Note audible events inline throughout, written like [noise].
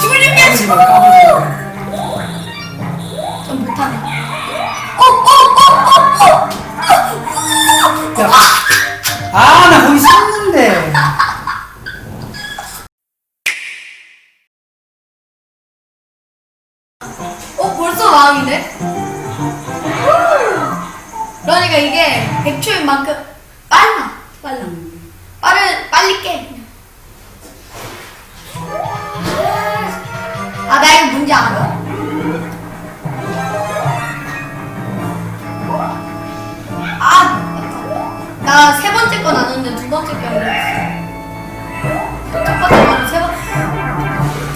죽을 준비야 까불지 지금 마, 까불지 마. 전 못하네. 아, 나 거기 섰는데. 어 벌써 마음이네 그러니까 이게 100초인 만큼 빨라 빨라 나 세 번째 건 아는데 두 번째 건 알았어. 첫 번째 거는 세 번.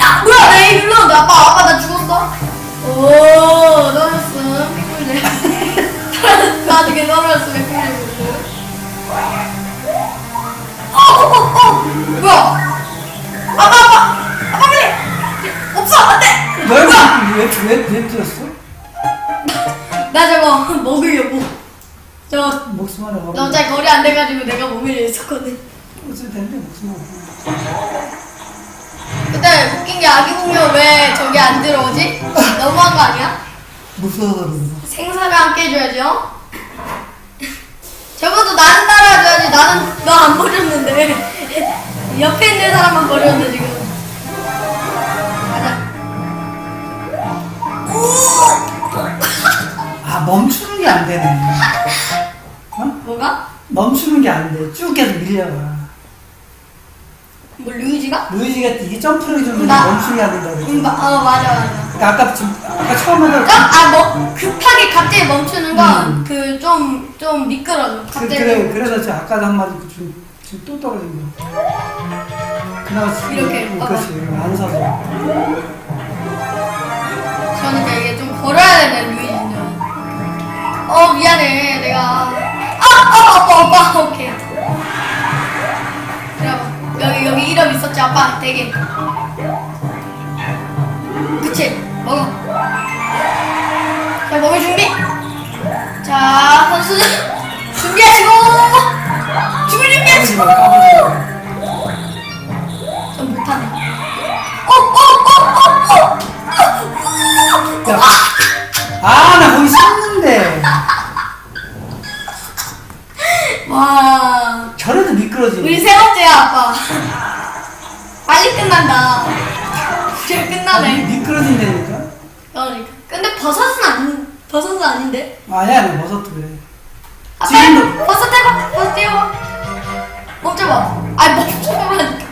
아, 뭐야, 나 A 눌렀는데 아빠, 아빠 나 죽었어? 오, 떨어졌음. 삐꿀네. [laughs] 나중에 떨어졌으면 삐꿀네. 어, 어, 어, 어, 뭐야? 아빠, 아빠, 아빠 빨리. 없어, 안 돼. 너 뭐야? 왜, 왜, 왜 들었어? 나 저거 먹으려고. 저 목숨 하나 먹어. 남자 거리 안 돼가지고 내가 먹으려 했었거든. 어쩔 텐데, 목숨 하나. 근데 웃긴 게 아기 공룡 왜 저기 안 들어오지? 너무한 거 아니야? 무서워서 그런 거. 생사를 함께 해줘야죠. 적어도 나는 따라줘야지. 나는 너 안 버렸는데. 옆에 있는 사람만 버렸는데 지금. 가자. 아, 멈추는 게 안 되네. 어? 뭐가? 멈추는 게 안 돼. 쭉 계속 밀려가. 뭐 루이지가? 루이지가 이게 점프를 해주면 나- 멈추게 안 된다 음. 마, 어 맞아 맞아. 그러니까 아까 지금, 아까 처음 하다 깜, 아, 뭐, 급하게 갑자기 멈추는 건, 음. 그, 좀, 좀 미끄러져. 그, 갑자기. 그래, 그래서 저 아까도 한 마디 좀, 지금 또 떨어진 거. 그나마 지금- 이렇게. 그렇지, 안 서서. 아빠, 되게. 그치, 먹어. 자, 먹을 준비. 자, 선수들, 준비하시고, 까불지 준비하시고. 전 못하네. 야. 아, 나 거기 섰는데. 와. 저래도 미끄러지네. 우리 세 번째야, 아빠. 빨리 끝난다. 이제 끝나네. 미끄러진다니까? 그러니까. 근데 버섯은 안, 버섯은 아닌데? 아니야, 나 버섯도 그래. 아빠, 지금도- 버섯 해봐. 버섯 띄워봐. 멈춰봐. 아니, 멈춰보라니까.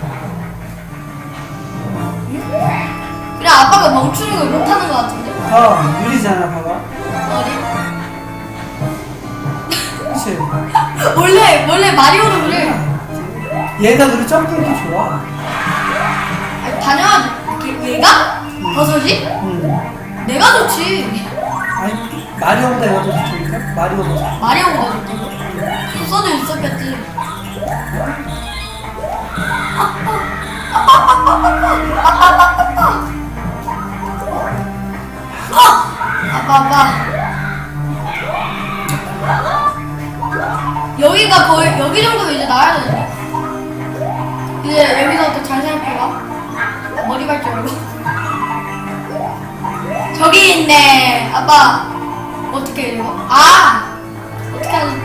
응? 그래, 아빠가 멈추는 걸 못하는 것 같은데? 어, 느리잖아, 봐봐. 어디? 그치? 원래, 원래 마리오도 그래. 얘가 그래 점프도 좋아. 당연하지. 걔- 얘가? 버섯이? 응. 내가 좋지. 아니, 마리오보다 얘가 더 좋으니까? 마리오가 더 좋아. 마리오보다 좋다고? 써도 있었겠지. 아빠, 아빠. 여기가 거의, 여기 정도면 이제 나와야 되는데. 이제 갈 줄 알고. 저기 있네. 아빠, 어떻게 이거? 아! 어떻게 하지?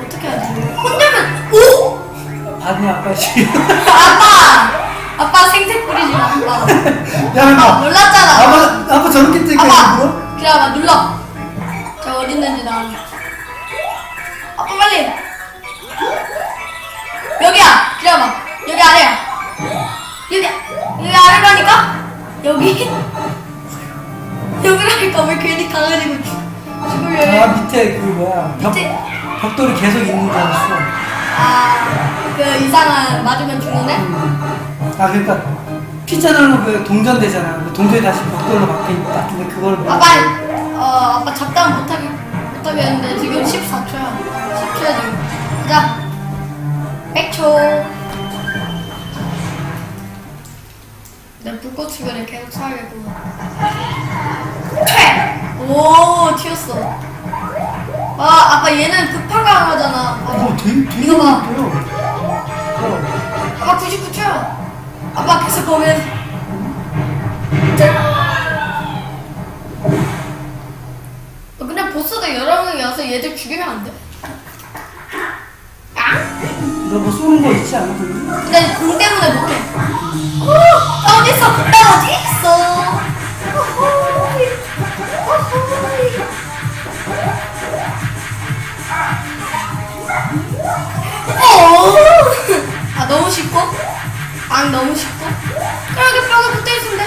어떻게 하지? 혼자면, 오! 아니, 아빠 지금. [laughs] 아빠! 아빠 생색 부리지 마, 아빠. [laughs] 야, 아, 나. 몰랐잖아. 아빠, 아빠 저렇게 찍고 아빠! 있는 그래, 아빠 눌러. 저 어디 있는지 나. 아빠 빨리. 여기야. 그래, 아빠. 여기 아래야. 여기, 아래라니까? 여기? 여기라니까 왜 괜히 가가지고 죽- 죽으려 해. 아, 밑에 그 뭐야. 벽, 밑에? 벽돌이 계속 있는 줄 알았어. 아, 그 이상한 맞으면 죽는 애? 아, 그러니까. 피자 넣으면 그 동전 되잖아. 그 동전이 다시 벽돌로 바뀌니까. 근데 그걸 뭐. 아빠, 어, 아빠 잡담 못하게, 못하겠는데 지금 14초야. 10초야 지금. 가자. 100초. 불꽃 주변에 계속 살고. 오, 튀었어. 아, 아빠 얘는 급한 강화잖아. 어, 되게 되게 이거 봐. 예뻐요. 아빠 99초야. 아빠 계속 보면. 너 그냥 보스가 여러 명이 와서 얘들 죽이면 안 돼? 아? 너뭐 쏘는 거 있지? 거기? 근데 공 때문에 못해. 어, 나 어디 있어? 나 어디 있어? 어. 아 너무 쉽고? 아 너무 쉽고? 그렇게 뼈가 붙어 있으면 돼.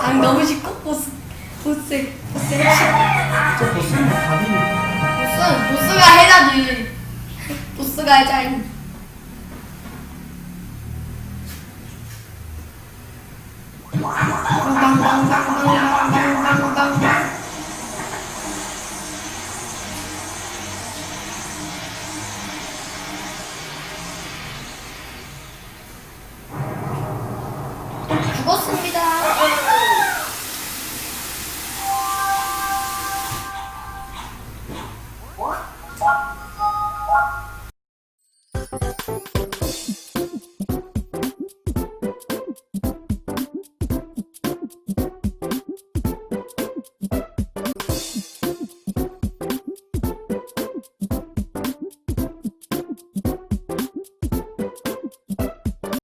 아 너무 쉽고? 보스 보스 seni çok hoşuma tabii. Pusu, pusu